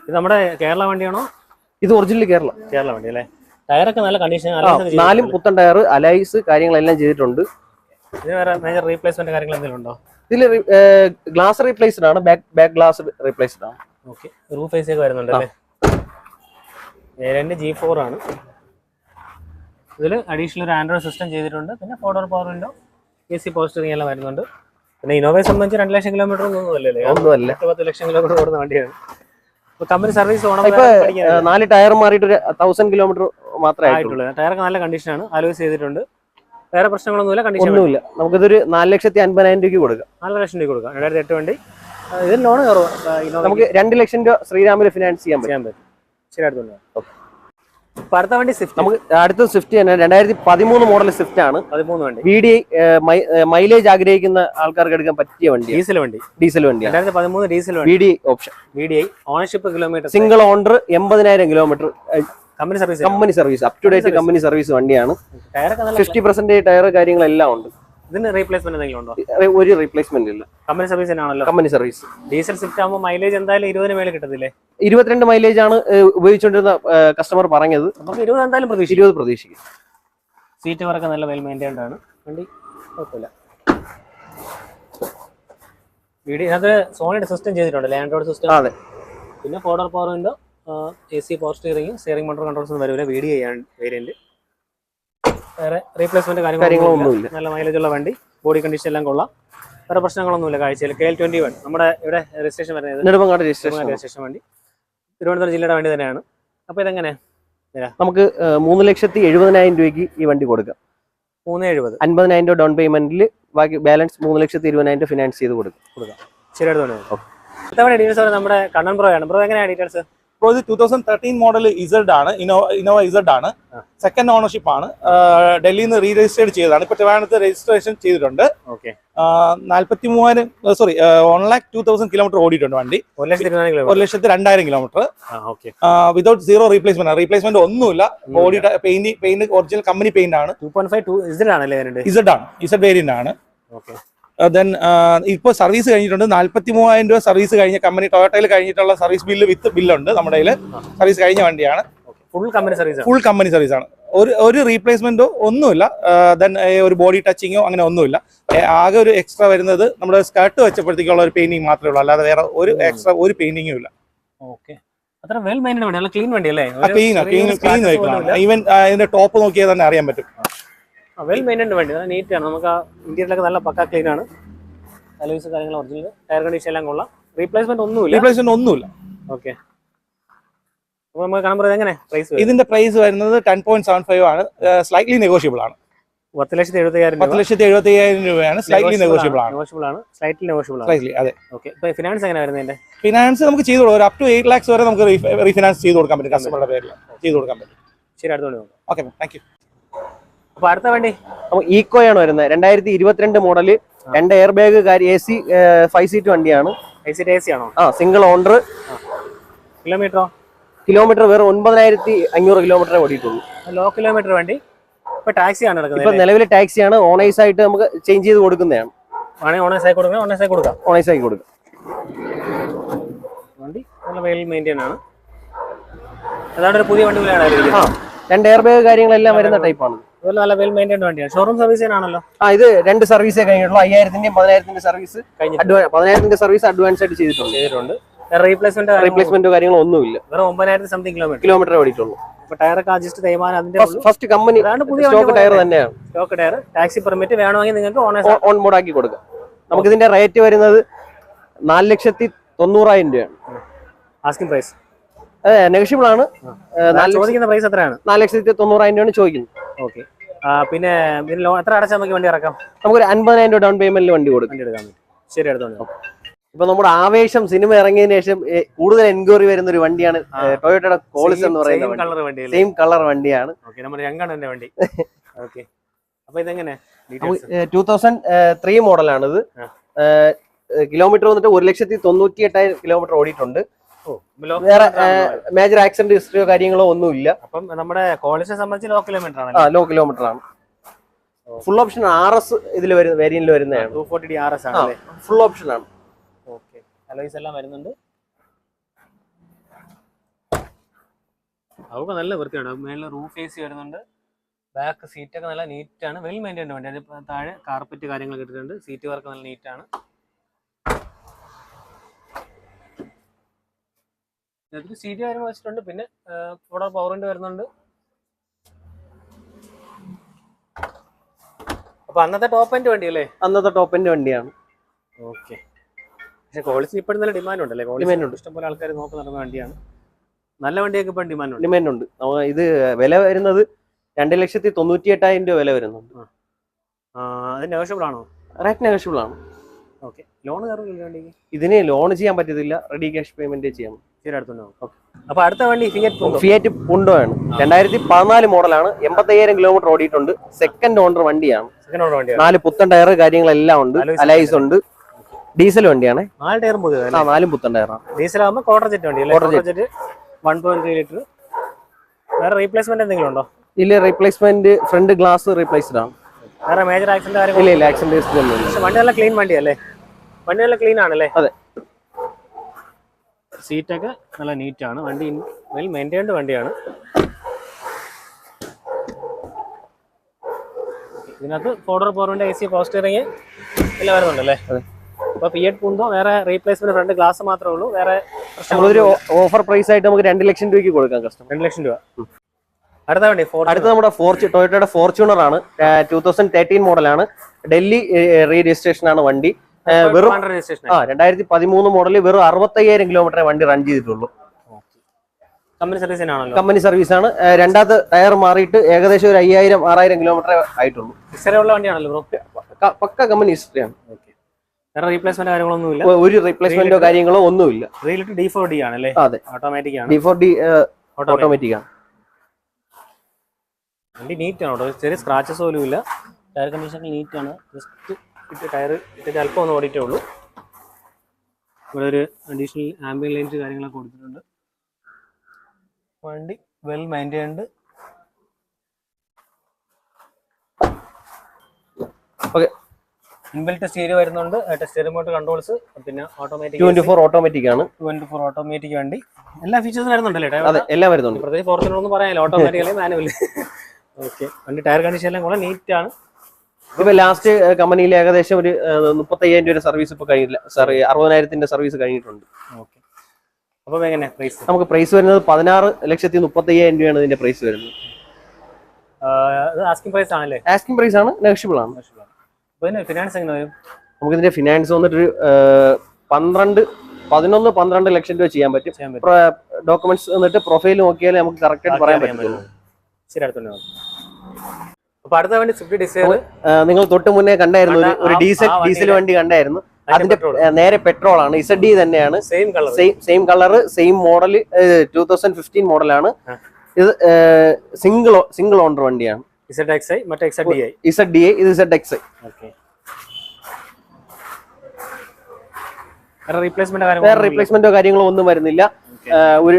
ഇത് നമ്മുടെ കേരള വണ്ടിയാണോ? ഇത് ഒറിജിനൽ കേരള. കേരള വണ്ടി അല്ലേ? ടയറൊക്കെ നല്ല കണ്ടീഷൻ നാലും പുത്തൻ ടയർ അലൈസ് കാര്യങ്ങളെല്ലാം ചെയ്തിട്ടുണ്ട്. ഇതിന് വേറെ മേജർ റീപ്ലേസ്മെന്റ് കാര്യങ്ങൾ എന്തെങ്കിലും ഉണ്ടോ? ഇതിൽ ഗ്ലാസ് റീപ്ലേസ്ഡ് ആണ്. ബാക്ക് ബാക്ക് ഗ്ലാസ് റീപ്ലേസ്ഡ് ആണ്. ഓക്കെ റൂഫ് ഫേസ് ഒക്കെ വരുന്നുണ്ട് അല്ലേ? രണ്ട് ജി ഫോർ ആണ്. ഇതിൽ അഡീഷണൽ ഒരു ആൻഡ്രോയിഡ് സിസ്റ്റം ചെയ്തിട്ടുണ്ട്. പിന്നെ four door power window A C പോസ്റ്ററിംഗ് എല്ലാം വരുന്നുണ്ട്. പിന്നെ ഇന്നോവയെ സംബന്ധിച്ച് രണ്ട് ലക്ഷം കിലോമീറ്റർ ഒന്നും അല്ലല്ലേ ഒന്നുമല്ല. എട്ട് പത്ത് ലക്ഷം കിലോമീറ്റർ ഓടുന്ന വണ്ടിയാണ്. കമ്പനി സർവീസ് ഓണം നാല് ടയർ മാറിയിട്ട് ഒരു തൗസൻഡ് കിലോമീറ്റർ മാത്രമേ ആയിട്ടുള്ളൂ. ടയർ ടയറൊക്കെ നല്ല കണ്ടീഷനാണ് ആലോചിച്ച് ചെയ്തിട്ടുണ്ട്. വേറെ പ്രശ്നങ്ങളൊന്നുമില്ല കണ്ടീഷൻ ഒന്നുമില്ല. നമുക്കിതൊരു നാല് ലക്ഷത്തി അൻപതിനായിരം രൂപയ്ക്ക് കൊടുക്കാം. നാല് ലക്ഷം രൂപ കൊടുക്കാം. രണ്ടായിരത്തി എട്ട് വണ്ടി. ഇതിന് ലോൺ കയറുക നമുക്ക് രണ്ട് ലക്ഷം രൂപ ശ്രീരാമിൽ ഫിനാൻസ് ചെയ്യാൻ പറ്റും. അപ്പൊ അടുത്ത വണ്ടി സ്വിഫ്റ്റ് നമുക്ക് അടുത്ത സ്വിഫ്റ്റ് തന്നെ. രണ്ടായിരത്തി പതിമൂന്ന് മോഡൽ സ്വിഫ്റ്റ് ആണ്. പതിമൂന്ന് വണ്ടി. വി ഡി മൈലേജ് ആഗ്രഹിക്കുന്ന ആൾക്കാർക്ക് എടുക്കാൻ പറ്റിയ വണ്ടി. ഡീസൽ വണ്ടി ഡീസൽ വണ്ടി. രണ്ടായിരത്തി പതിമൂന്ന് diesel V D option V D I ownership kilometre single owner എൺപതിനായിരം kilometre company service company service up to date company service വണ്ടിയാണ് ഫിഫ്റ്റി പെർസെന്റേജ് ടയർ കാര്യങ്ങളെല്ലാം ഉണ്ട്. ഇതിന് റീപ്ലേസ്മെന്റ് എന്തെങ്കിലും ഉണ്ടോ ഒരു റീപ്ലേസ്മെന്റ് ഇല്ല. കമ്പനി സർവീസ് തന്നെയാണല്ലോ. കമ്പനി സർവീസ് ഡീസൽ സ്വിഫ്റ്റ് ആകുമ്പോൾ മൈലേജ് എന്തായാലും ഇരുപതിന് മേലെ കിട്ടത്തില്ലേ? ഇരുപത്തിരണ്ട് മൈലേജ് ആണ് ഉപയോഗിച്ചുകൊണ്ടിരുന്ന കസ്റ്റമർ പറഞ്ഞത്. നമുക്ക് ഇരുപത് എന്തായാലും പ്രതീക്ഷിക്കും. ഇരുപത് പ്രതീക്ഷിക്കും. സീറ്റ് വർക്ക് നല്ല വെൽ മെയിന്റൈൻഡ് ആണ്. വണ്ടി കുഴപ്പമില്ല. വീഡിയോ ഇതിനകത്ത് സോണിയുടെ സിസ്റ്റം ചെയ്തിട്ടുണ്ട്. ആൻഡ്രോയിഡ് സിസ്റ്റം അതെ. പിന്നെ four door power window A C power steering steering motor controls ഒന്നും വരില്ല വീഡിയോ ചെയ്യാൻ വേരിയന്റ് വേറെ റീപ്ലേസ്മെന്റ് കാര്യങ്ങളൊന്നുമില്ല. നല്ല മൈലേജ് ഉള്ള വണ്ടി. ബോഡി കണ്ടീഷൻ എല്ലാം കൊള്ളാം. വേറെ പ്രശ്നങ്ങളൊന്നുമില്ല കാഴ്ചയിൽ. കെ എൽ ട്വന്റി വൺ നമ്മുടെ ഇവിടെ രജിസ്ട്രേഷൻ വരുന്നത് നെടുമങ്ങാട് രജിസ്ട്രേഷൻ രജിസ്ട്രേഷൻ വണ്ടി. തിരുവനന്തപുരം ജില്ലയുടെ വണ്ടി തന്നെയാണ്. അപ്പോൾ ഇതെങ്ങനെ? നമുക്ക് മൂന്ന് ലക്ഷത്തി എഴുപതിനായിരം രൂപയ്ക്ക് ഈ വണ്ടി കൊടുക്കാം. മൂന്ന് എഴുപത്. അൻപതിനായിരം രൂപ ഡൗൺ പേയ്മെന്റിൽ ബാക്കി ബാലൻസ് മൂന്ന് ലക്ഷത്തി ഇരുപതിനായിരം രൂപ ഫിനാൻസ് ചെയ്ത് കൊടുക്കും. ശരി എടുത്തോണ്ട് ഇത്തവണ ഡീറ്റെയിൽസ് നമ്മുടെ കണ്ണൻ പ്രോ ആണ്. ബ്രോ എങ്ങനെയാണ് ഡീറ്റെയിൽസ് ഇപ്പോൾ ഇത് two thousand thirteen model Z ആണ് ഇനോവ ഇനോവ ഇസഡ് ആണ്. സെക്കൻഡ് ഓണർഷിപ്പ് ആണ്. ഡൽഹിയിൽ നിന്ന് റീ രജിസ്റ്റേർഡ് ചെയ്തതാണ്. ഇപ്പൊ ട്രിവാനത്ത് രജിസ്ട്രേഷൻ ചെയ്തിട്ടുണ്ട്. ഓക്കെ നാല്പത്തി മൂവായിരം sorry one lakh two thousand kilometre ഓടിയിട്ടുണ്ട് വണ്ടി. ഒരു ലക്ഷത്തി രണ്ടായിരം kilometre without zero replacement replacement ഒന്നുമില്ല. ഓടി paint paint original company paint ആണ്. ഇസഡ് ആണ് ഇസഡ് വേരിയന്റ് ആണ്. ഓക്കെ ദെൻ ഇപ്പോൾ സർവീസ് കഴിഞ്ഞിട്ടുണ്ട്. നാൽപ്പത്തി മൂവായിരം രൂപ സർവീസ് കഴിഞ്ഞ കമ്പനി ടൊയോട്ടയിൽ കഴിഞ്ഞിട്ടുള്ള സർവീസ് ബില്ല് വിത്ത് ബില്ലുണ്ട് നമ്മുടെ കയ്യിൽ സർവീസ് കഴിഞ്ഞ വണ്ടിയാണ്. Full company service full company service ആണ്. ഒരു ഒരു റീപ്ലേസ്മെന്റോ ഒന്നുമില്ല. ദെൻ ഒരു ബോഡി ടച്ചിങ്ങോ അങ്ങനെ ഒന്നുമില്ല. ആകെ ഒരു എക്സ്ട്രാ വരുന്നത് നമ്മുടെ സ്കർട്ട് വെച്ചപ്പോഴത്തേക്കുള്ള ഒരു പെയിന്റിങ് മാത്രമേ ഉള്ളൂ. അല്ലാതെ വേറെ ഒരു എക്സ്ട്രാ ഒരു പെയിന്റിങ്ങും ഇല്ല. ഓക്കെ അത്ര വെൽ മൈൻഡ് വണ്ടി നല്ല ക്ലീൻ വണ്ടി അല്ലേ ക്ലീൻ ക്ലീൻ ക്ലീൻ വെക്കണം ഈവൻ അതിന്റെ ടോപ്പ് നോക്കിയാൽ തന്നെ അറിയാൻ പറ്റും. വെൽ മൈൻഡ് വണ്ടി. നല്ല നീറ്റാണ് ആണ്. നമുക്ക് ആ ഇന്ത്യയിലൊക്കെ നല്ല പക്ക ക്ലീൻ ആണ്. അലോയ്സ് കാര്യങ്ങൾ ഒറിജിനൽ ടയർ കണ്ടീഷൻ എല്ലാം കൊള്ളാം. റീപ്ലേസ്മെന്റ് ഒന്നുമില്ല. റീപ്ലേസ്മെന്റ് ഒന്നുമില്ല. ഓക്കെ അപ്പോൾ നമുക്ക് കാണാൻ പറയുന്നത് എങ്ങനെ? പ്രൈസ് ഇതിന്റെ പ്രൈസ് വരുന്നത് ടെൻ പോയിന്റ് സെവൻ ഫൈവ് ആണ്. സ്ലൈറ്റ്ലി നെഗോഷ്യബിൾ ആണ്. പത്ത് ലക്ഷത്തി എഴുപത്തി അയ്യായിരം പത്ത് ലക്ഷത്തി എഴുപത്തി അയ്യായിരം രൂപയാണ്. സ്ലൈറ്റ്ലി നെഗോഷ്യബിൾ ആണ്. നെഗോഷ്യബിൾ ആണ്. സ്ലൈറ്റ്ലി നെഗോഷ്യബിൾ ആണ്. സ്ലൈറ്റ്ലി അതെ. ഓക്കെ ഇപ്പോൾ ഫിനാൻസ് എങ്ങനെ വരുന്നതിന്റെ ഫിനാൻസ് നമുക്ക് ചെയ്തു കൊടുക്കാം. അപ് ടു എയ്റ്റ് ലാക്സ് വരെ നമുക്ക് റീഫിനാൻസ് ചെയ്ത് കൊടുക്കാൻ പറ്റും. കസ്റ്റമറുടെ പേരിൽ ചെയ്ത് കൊടുക്കാൻ പറ്റും. ശരി അടുത്തോണ്ട് ഓക്കെ താങ്ക് യു അപ്പൊ അടുത്ത വണ്ടി. ഈക്കോ ഈക്കോയാണ് വരുന്നത്. രണ്ടായിരത്തി ഇരുപത്തിരണ്ട് മോഡൽ രണ്ട് air bag A C five seat വണ്ടിയാണ്. എ സി ആണോ? ആ സിംഗിൾ ഓണർ കിലോമീറ്ററോ കിലോമീറ്റർ വേറെ ഒൻപതിനായിരത്തി അഞ്ഞൂറ് കിലോമീറ്റർ ഓടിയിട്ടുള്ളൂ. ലോ കിലോമീറ്റർ വണ്ടി. ഇപ്പൊ ടാക്സി ആണ് ഇപ്പൊ നടക്കുന്നത് നിലവിലെ ടാക്സിയാണ് ഓണൈസ് ആയിട്ട് നമുക്ക് ചേഞ്ച് ചെയ്ത് കൊടുക്കുന്നതാണ്. വേണമെങ്കിൽ ഓണൈസ് ആയി കൊടുക്കണം ഓണൈസ് ആയി കൊടുക്കാം. ഓണൈസ് ആയി കൊടുക്കും. വണ്ടി നല്ല മെയിന്റെയിൻ ആണ്. അതാണ് ഒരു പുതിയ വണ്ടി ആ രണ്ട് എയർ ബാഗ് കാര്യങ്ങളെല്ലാം വരുന്ന ടൈപ്പാണ് അതുപോലെ നല്ല വെൽ വണ്ടിയാണ്. ഷോറൂം ആ ഇത് രണ്ട് സർവീസേ കഴിഞ്ഞിട്ടുള്ളൂ. അയ്യായിരത്തിന്റെയും പതിനായിരത്തിന്റെ സർവീസ് പതിനായിരത്തിന്റെ സർവീസ് അഡ്വാൻസ് ആയിട്ട് ചെയ്തിട്ടുണ്ട്. ചെയ്തിട്ടുണ്ട്. റീപ്ലേസ്മെന്റ് റീപ്ലേസ്മെന്റോ കാര്യങ്ങളോ ഒന്നുമില്ല. വെറും ഒമ്പതിനായിരത്തി സംതിങ് കിലോമീറ്റർ കിലോമീറ്റർ ഓടിയിട്ടുള്ളൂ. ടയറൊക്കെ അഡ്ജസ്റ്റ് തേയ്മാനം അതിന്റെ ഫസ്റ്റ് കമ്പനി സ്റ്റോക്ക് ടയർ തന്നെയാണ്. സ്റ്റോക്ക് ടയർ ടാക്സി പെർമിറ്റ് വേണമെങ്കിൽ നിങ്ങൾക്ക് ഓൺ ബോർഡ് ആക്കി. കൊടുക്കാം. നമുക്ക് ഇതിന്റെ റേറ്റ് വരുന്നത് നാല് ലക്ഷത്തി തൊണ്ണൂറായിരം രൂപയാണ്. ആസ്കിംഗ് പ്രൈസ് അതെ നെഗോഷ്യബിൾ ആണ്. ചോദിക്കുന്ന പ്രൈസ് എത്രയാണ്? നാല് ലക്ഷത്തി തൊണ്ണൂറായിരം രൂപയാണ് ചോദിക്കുന്നത്. ഓക്കെ. പിന്നെ എത്ര അടച്ചാൽ നമുക്ക് വണ്ടി ഇറക്കാം? നമുക്കൊരു അൻപതിനായിരം രൂപ ഡൗൺ പേയ്മെന്റിൽ വണ്ടി കൊടുക്കും. ശരി എടുത്തോണ്ട് ഇപ്പൊ നമ്മുടെ ആവേശം സിനിമ ഇറങ്ങിയതിനു ശേഷം കൂടുതൽ എൻക്വയറി വരുന്ന ഒരു വണ്ടിയാണ് ടൊയോട്ടയുടെ കോളിസ് എന്ന് പറയുന്ന സെയിം കളർ വണ്ടിയാണ്. വണ്ടി. [laughs] ഓക്കെ. അപ്പൊ ഇതെങ്ങനെ? ടൂ തൗസൻഡ് ത്രീ മോഡലാണിത് ആ. കിലോമീറ്റർ വന്നിട്ട് ഒരു ലക്ഷത്തി തൊണ്ണൂറ്റി എട്ടായിരം കിലോമീറ്റർ ഓടിയിട്ടുണ്ട്. വേറെ മേജർ ആക്സിഡന്റ് ഹിസ്റ്ററിയോ കാര്യങ്ങളോ ഒന്നുമില്ല. അപ്പം നമ്മുടെ കോളേജിനെ സംബന്ധിച്ച് ലോ കിലോമീറ്റർ ആ ലോ കിലോമീറ്റർ ആണ്. ഫുൾ ഓപ്ഷൻ ആർ എസ് ഇതിൽ വരുന്ന വേരിയന്റിൽ വരുന്നതാണ്. Two forty D R S ആണ് ഫുൾ ഓപ്ഷൻ ആണ്. ഓക്കെ. അലോയ്സ് എല്ലാം വരുന്നുണ്ട്. അവർക്ക് നല്ല വൃത്തിയാണ്. മേളിൽ റൂഫ് എ സി വരുന്നുണ്ട്. ബാക്ക് സീറ്റൊക്കെ നല്ല നീറ്റാണ് വെൽ മെയിന്റൈൻഡ് വേണ്ടി താഴെ കാർപ്പറ്റ് കാര്യങ്ങളൊക്കെ ഇട്ടിട്ടുണ്ട്. സീറ്റ് വർക്ക് നല്ല നീറ്റ് ഇതിനകത്ത് സീറ്റ് കാര്യങ്ങൾ വെച്ചിട്ടുണ്ട്. പിന്നെ ഇവിടെ പവറിന്റെ വരുന്നുണ്ട്. അപ്പൊ അന്നത്തെ ടോപ്പ് എൻഡ് വണ്ടി അല്ലേ അന്നത്തെ ടോപ്പ് ടോപ്പിന്റെ വണ്ടിയാണ്. ഓക്കെ പക്ഷെ ക്വാളിറ്റി ഇപ്പോഴും നല്ല ഡിമാൻഡ് ഉണ്ടല്ലേ? ഡിമാൻഡ് ഉണ്ട്. ഇഷ്ടംപോലെ ആൾക്കാർ നോക്കി നടന്ന വണ്ടിയാണ്. നല്ല വണ്ടിയൊക്കെ ഇപ്പം ഡിമാൻഡ് ഉണ്ട്. ഡിമാൻഡ് ഉണ്ട്. ഇത് വില വരുന്നത് രണ്ട് ലക്ഷത്തി തൊണ്ണൂറ്റി എട്ടായിരം രൂപ വില വരുന്നുണ്ട്. അത് നെഗോഷ്യബിൾ ആണോ? റേറ്റ് നെഗോഷ്യബിൾ ആണ്. ഓക്കെ ലോൺ കയറില്ല ഇതിന് ലോൺ ചെയ്യാൻ പറ്റത്തില്ല. റെഡി ക്യാഷ് പേയ്മെന്റ് ചെയ്യാം ശരി അടുത്തുണ്ടോ അപ്പൊ അടുത്ത വണ്ടി ഫിയറ്റ് ഉണ്ടോ പുണ്ടോ ആണ്. രണ്ടായിരത്തി പതിനാല് മോഡലാണ്. എൺപത്തയ്യായിരം കിലോമീറ്റർ ഓടിയിട്ടുണ്ട്. സെക്കൻഡ് ഓണർ വണ്ടിയാണ്. സെക്കൻഡ് ഓണർ വണ്ടിയാണ്. നാല് പുത്തൻ ടയർ കാര്യങ്ങളെല്ലാം ഉണ്ട്. അലൈസ് ഉണ്ട്. ഡീസൽ വണ്ടിയാണ്. നാല് ടയറും പുതിയ ആ നാലും പുത്തൻ ടയറാണ് ഡീസൽ ആകുമ്പോൾ ക്വാർട്ടർ ജെറ്റ് വണ്ടി quadrajet one point three litre വേറെ റീപ്ലേസ്മെന്റ് എന്തെങ്കിലും ഉണ്ടോ? ഇല്ല റീപ്ലേസ്മെന്റ് ഫ്രണ്ട് ഗ്ലാസ് റീപ്ലേസ്ഡ് ആണ്. വേറെ മേജർ ആക്സിഡന്റ് ഇല്ല ഇല്ല ആക്സിഡന്റ് വണ്ടി നല്ല ക്ലീൻ വണ്ടിയല്ലേ? വണ്ടി നല്ല ക്ലീൻ ആണല്ലേ? അതെ. സീറ്റൊക്കെ നല്ല നീറ്റാണ്. വണ്ടി വെൽ മെയിന്റൈൻഡ് വണ്ടിയാണ്. ഇതിനകത്ത് ഫോർഡർ പോറിന്റെ എ സി പോസ്റ്ററിങ് എല്ലാം വരുന്നുണ്ടല്ലേ? അതെ. അപ്പോൾ ഫിയറ്റ് പൂന്തോ വേറെ റീപ്ലേസ്മെന്റ് ഫ്രണ്ട് ഗ്ലാസ് മാത്രമേ ഉള്ളൂ. വേറെ നമ്മളൊരു ഓഫർ പ്രൈസ് ആയിട്ട് നമുക്ക് രണ്ട് ലക്ഷം രൂപയ്ക്ക് കൊടുക്കാം കസ്റ്റമർ രണ്ട് ലക്ഷം രൂപ. അടുത്ത വേണ്ടി ഫോർ അടുത്ത നമ്മുടെ ഫോർച്ചു ടൊയോട്ടയുടെ ഫോർച്യൂണർ ആണ്. ടൂ തൗസൻഡ് തേർട്ടീൻ മോഡലാണ് ഡൽഹി റീ രജിസ്ട്രേഷൻ ആണ് വണ്ടി. വെറും ആ രണ്ടായിരത്തി പതിമൂന്ന് മോഡൽ വെറും അറുപത്തയ്യായിരം കിലോമീറ്റർ വണ്ടി റൺ ചെയ്തിട്ടുള്ളൂ. കമ്പനി സർവീസ് ആണ്. രണ്ടാമത്തെ ടയർ മാറിയിട്ട് ഏകദേശം ഒരു അയ്യായിരം ആറായിരം കിലോമീറ്റർ ആയിട്ടുള്ളൂ. വണ്ടിയാണല്ലോ പക്ക- കമ്പനി ഹിസ്റ്ററിയാണ് റീപ്ലേസ്മെന്റ് കാര്യങ്ങളൊന്നുമില്ല ഒരു റീപ്ലേസ്മെന്റോ കാര്യങ്ങളോ ഒന്നുമില്ല. ഡി ഫോർ ഡി ആണല്ലേ അതെ. ഓട്ടോമാറ്റിക് ആണ്. D four D automatic automatic ആണ്. വണ്ടി നീറ്റ് ആണ് കേട്ടോ. ചെറിയ സ്ക്രാച്ചസ് പോലും ഇല്ല ടയർ കണ്ടീഷൻ നീറ്റ് ആണ്. ജസ്റ്റ് ഇട്ട് ടയർ ഇട്ടിട്ട് അല്പം ഒന്ന് ഓടിയിട്ടേ ഉള്ളൂ. ഇവിടെ ഒരു അഡീഷണൽ ആംബിയൻ ലൈൻസ് കാര്യങ്ങളൊക്കെ കൊടുത്തിട്ടുണ്ട്. വണ്ടി well maintained okay inbuilt stereo വരുന്നുണ്ട്. ടെസ്റ്റ് റിമോട്ട് കൺട്രോൾസ് പിന്നെ ഓട്ടോമാറ്റിക് ട്വന്റി ഫോർ ഓട്ടോമാറ്റിക് ആണ്. ട്വന്റി ഫോർ ഓട്ടോമാറ്റിക് വണ്ടി. എല്ലാ ഫീച്ചേഴ്സും വരുന്നുണ്ടല്ലേ അല്ലേ അതെ എല്ലാം വരുന്നുണ്ട്. പ്രത്യേകിച്ച് ഫോർച്യൂണർ ഒന്നും പറയാനില്ല. ഓട്ടോമാറ്റിക് അല്ലെങ്കിൽ മാനുവൽ ഓക്കെ വണ്ടി ടയർ കണ്ടീഷൻ എല്ലാം കൂടെ നീറ്റ് ആണ്. ഇപ്പൊ ലാസ്റ്റ് കമ്പനിയിൽ ഏകദേശം ഒരു മുപ്പത്തയ്യായിരം രൂപ സർവീസ് ഇപ്പൊ കഴിഞ്ഞില്ല സോറി അറുപതിനായിരത്തിന്റെ സർവീസ് കഴിഞ്ഞിട്ടുണ്ട്. അപ്പം പ്രൈസ് നമുക്ക് പ്രൈസ് വരുന്നത് പതിനാറ് ലക്ഷത്തി മുപ്പത്തയ്യായിരം രൂപയാണ് ഇതിന്റെ പ്രൈസ് വരുന്നത്. ആസ്കിംഗ് പ്രൈസ് ആണല്ലേ? ആസ്കിംഗ് പ്രൈസ് ആണ് നെഗോഷ്യബിൾ ആണ്. ഫിനാൻസ് എങ്ങനെ വരും? നമുക്ക് ഇതിന്റെ ഫിനാൻസ് വന്നിട്ട് ഒരു പന്ത്രണ്ട് പതിനൊന്ന് പന്ത്രണ്ട് ലക്ഷം രൂപ ചെയ്യാൻ പറ്റും. ഡോക്യുമെന്റ്സ് എന്നിട്ട് പ്രൊഫൈൽ നോക്കിയാലേ നമുക്ക് കറക്റ്റ് ആയിട്ട് പറയാൻ പറ്റുള്ളൂ. ശരി അടുത്തുണ്ട് അപ്പൊ അടുത്ത വണ്ടി സ്വിഫ്റ്റ് ഡിസൈർ നിങ്ങൾ തൊട്ട് മുന്നേ കണ്ടായിരുന്നു ഒരു- ഡീസൽ ഡീസൽ വണ്ടി കണ്ടായിരുന്നു. അതിന്റെ നേരെ പെട്രോൾ ആണ്. ഇസഡ് ഡി തന്നെയാണ്. Same colour same colour same model two thousand fifteen മോഡലാണ് ഇത് സിംഗിൾ സിംഗിൾ ഓണർ വണ്ടിയാണ്. ഇസഡ് എക്സ് ഐ മറ്റേ X D I Z D ഇത് ഇസഡ് എക്സ് ഓക്കെ വേറെ റീപ്ലേസ്മെന്റ് കാര്യങ്ങളോ ഒന്നും വരുന്നില്ല. ഒരു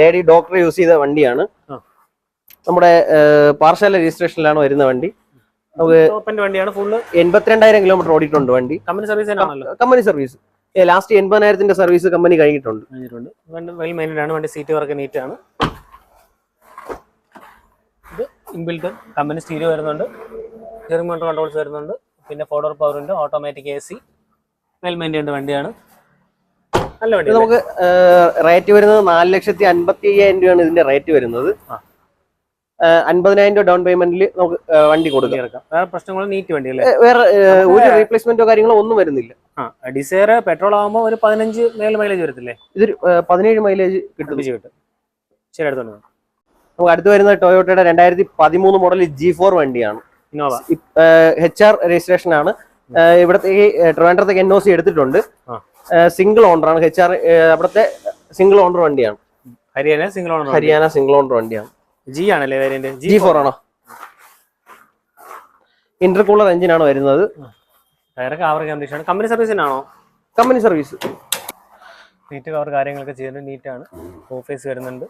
ലേഡി ഡോക്ടർ യൂസ് ചെയ്ത വണ്ടിയാണ്. നമ്മുടെ പാർശാല രജിസ്ട്രേഷനിലാണ് വരുന്ന വണ്ടി. നമുക്ക് വണ്ടിയാണ് ഫുള്ള് എൺപത്തിരണ്ടായിരം കിലോമീറ്റർ ഓടിയിട്ടുണ്ട് വണ്ടി. Company service company service last എൺപതിനായിരത്തിന്റെ service company കഴിഞ്ഞിട്ടുണ്ട്. വെൽ ആണ്. വണ്ടി സീറ്റ് വർക്ക് നീറ്റ് ആണ്. ഇത് ഇൻബിൽറ്റ് കമ്പനി സ്റ്റീരിയോ വരുന്നുണ്ട്. സ്റ്റിയറിംഗ് മോട്ടർ കൺട്രോൾസ് വരുന്നുണ്ട്. പിന്നെ ഫോർഡർ ഉണ്ട് automatic A C well maintained വണ്ടിയാണ്. നല്ല വണ്ടി നമുക്ക് റേറ്റ് വരുന്നത് നാല് ലക്ഷത്തി അൻപത്തി അയ്യായിരം രൂപയാണ് ഇതിന്റെ റേറ്റ് വരുന്നത്. അൻപതിനായിരം രൂപ ഡൗൺ പേയ്മെന്റിൽ നമുക്ക് വണ്ടി കൊടുക്കാം. വേറെ പ്രശ്നങ്ങൾ നീറ്റ് വണ്ടി അല്ലേ വേറെ ഒരു റീപ്ലേസ്മെന്റോ കാര്യങ്ങളോ ഒന്നും വരുന്നില്ല. ഡിസയർ പെട്രോൾ ആകുമ്പോൾ ഒരു പതിനഞ്ച് മേൽ മൈലേജ് വരത്തില്ലേ? ഇതൊരു പതിനേഴ് മൈലേജ് കിട്ടും കിട്ടും. ശരി അടുത്തോണ്ട് നമുക്ക് അടുത്ത് വരുന്നത് ടൊയോട്ടയുടെ രണ്ടായിരത്തി പതിമൂന്ന് മോഡൽ ജി ഫോർ വണ്ടിയാണ് ഇന്നോവ എച്ച് ആർ രജിസ്ട്രേഷൻ ആണ്. ഇവിടത്തെ ഇവിടത്തേക്ക് ട്രിവാൻഡ്രത്തേക്ക് എൻ ഒ സി എടുത്തിട്ടുണ്ട്. സിംഗിൾ സിംഗിൾ ഓണറാണ് എച്ച് ആർ അവിടുത്തെ സിംഗിൾ ഓണർ വണ്ടിയാണ്. Haryana single owner Haryana single owner വണ്ടിയാണ്. ജി ആണല്ലേ വേരിയന്റ് ജി ഫോർ ആണോ? ഇന്റർകൂളർ എഞ്ചിനാണ് വരുന്നത്. കണ്ടീഷൻ കമ്പനി സർവീസിനാണോ കമ്പനി സർവീസ് നീറ്റ് കവർ കാര്യങ്ങളൊക്കെ ചെയ്യുന്നത് നീറ്റാണ് ഓഫീസ് വരുന്നുണ്ട്.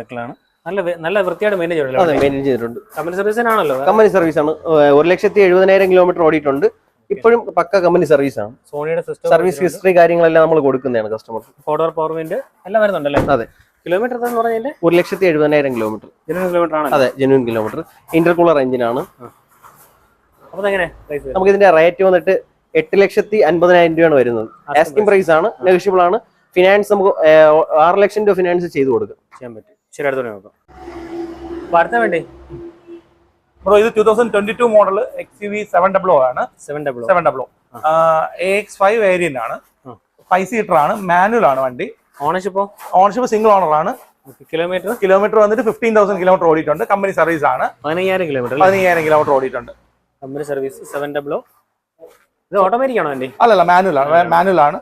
വെക്കലാണ് നല്ല നല്ല വൃത്തിയായിട്ട് മെയിന്റെയിൻ മെയിന്റെയിൻ ചെയ്തിട്ടുണ്ട്. കമ്പനി സർവീസിനാണല്ലോ കമ്പനി ഒരു ലക്ഷത്തി എഴുപതിനായിരം കിലോമീറ്റർ ഓടിയിട്ടുണ്ട്. ഇപ്പോഴും പക്ക കമ്പനി സർവീസ് ആണ്. സോണിയുടെ സിസ്റ്റം സർവീസ് ഹിസ്റ്ററി കാര്യങ്ങളെല്ലാം നമ്മൾ കൊടുക്കുന്നതാണ് കസ്റ്റമർ ഫോർഡർ പവർ വിൻഡ് എല്ലാം വരുന്നുണ്ടല്ലേ? അതെ. കിലോമീറ്റർ എന്ന് പറഞ്ഞാൽ ഒരു ലക്ഷത്തി എഴുപതിനായിരം കിലോമീറ്റർ. ഇരുപത് കിലോമീറ്റർ ആണ് അതെ ജെന്യൂൻ കിലോമീറ്റർ. ഇന്റർകൂളർ എഞ്ചിനാണ്. നമുക്ക് ഇതിന്റെ റേറ്റ് വന്നിട്ട് എട്ട് ലക്ഷത്തി അൻപതിനായിരം രൂപയാണ് വരുന്നത്. ആസ്കിംഗ് പ്രൈസ് ആണ് നെഗോഷ്യബിൾ ആണ്. ഫിനാൻസ് നമുക്ക് ആറ് ലക്ഷം രൂപ ഫിനാൻസ് ചെയ്ത് കൊടുക്കാം. ചെയ്യാൻ പറ്റും. ശരി അടുത്തോടെ നോക്കാം. അടുത്ത വേണ്ടി ബ്രോ ഇത് two thousand twenty two model X U V seven double ആണ് seven double seven double A X five variant ആണ്. ഫൈവ് സീറ്റർ ആണ് മാനുവൽ ആണ് വണ്ടി. ഓണർഷിപ്പോ ഓണർഷിപ്പ് സിംഗിൾ ഓണർ ആണ്. കിലോമീറ്റർ കിലോമീറ്റർ വന്നിട്ട് ഫിഫ്റ്റീൻ തൗസൻഡ് കിലോമീറ്റർ ഓടിയിട്ടുണ്ട്. കമ്പനി സർവീസ് ആണ്. പതിനയ്യായിരം കിലോമീറ്റർ പതിനയ്യായിരം കിലോമീറ്റർ ഓടിയിട്ടുണ്ട്. കമ്പനി സർവീസ് സെവൻ ഡബിളോ ഇത് ഓട്ടോമാറ്റിക് ആണോ വണ്ടി അല്ലല്ല മാനുവൽ ആണ്. മാനുവൽ ആണ്.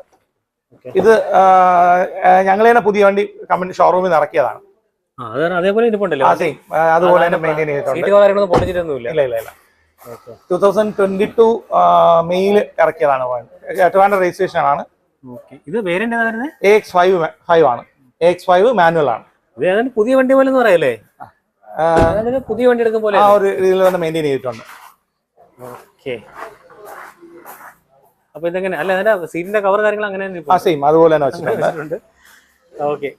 ഇത് ഞങ്ങൾ തന്നെ പുതിയ വണ്ടി കമ്പനി ഷോറൂമിൽ നിന്ന് ഇറക്കിയതാണ്. അതേപോലെ ഇരിപ്പുണ്ടല്ലോ. അതുപോലെ തന്നെ മെയിന്റെയിൻ ചെയ്തിട്ടുണ്ട്. സീറ്റ് കാര്യങ്ങളൊന്നും പൊട്ടിച്ചിട്ടൊന്നുമില്ല. ഇല്ല ഇല്ല ഇല്ല. ടൂ തൗസൻഡ് ട്വന്റി ടു മെയിൽ ഇറക്കിയതാണ്. ട്രിവാൻഡ്രം രജിസ്ട്രേഷൻ ആണ്. ഇത് വേരിയന്റ് ഏതാ വരുന്നത് എ എക്സ് ഫൈവ് ഫൈവ് ആണ്. എ എക്സ് ഫൈവ് മാനുവൽ ആണ്. ഇത് ഏതാണ്ട് പുതിയ വണ്ടി പോലെ എന്ന് പറയല്ലേ ഏതാണ്ട് പുതിയ വണ്ടി എടുക്കും പോലെ ആ ഒരു രീതിയിൽ തന്നെ മെയിന്റെയിൻ ചെയ്തിട്ടുണ്ട്. ഓക്കെ. അപ്പൊ ഇതെങ്ങനെ? അല്ല അതിന്റെ സീറ്റിന്റെ കവർ കാര്യങ്ങൾ അങ്ങനെ തന്നെ ആ സെയിം അതുപോലെ തന്നെ വെച്ചിട്ടുണ്ട്. ഓക്കെ.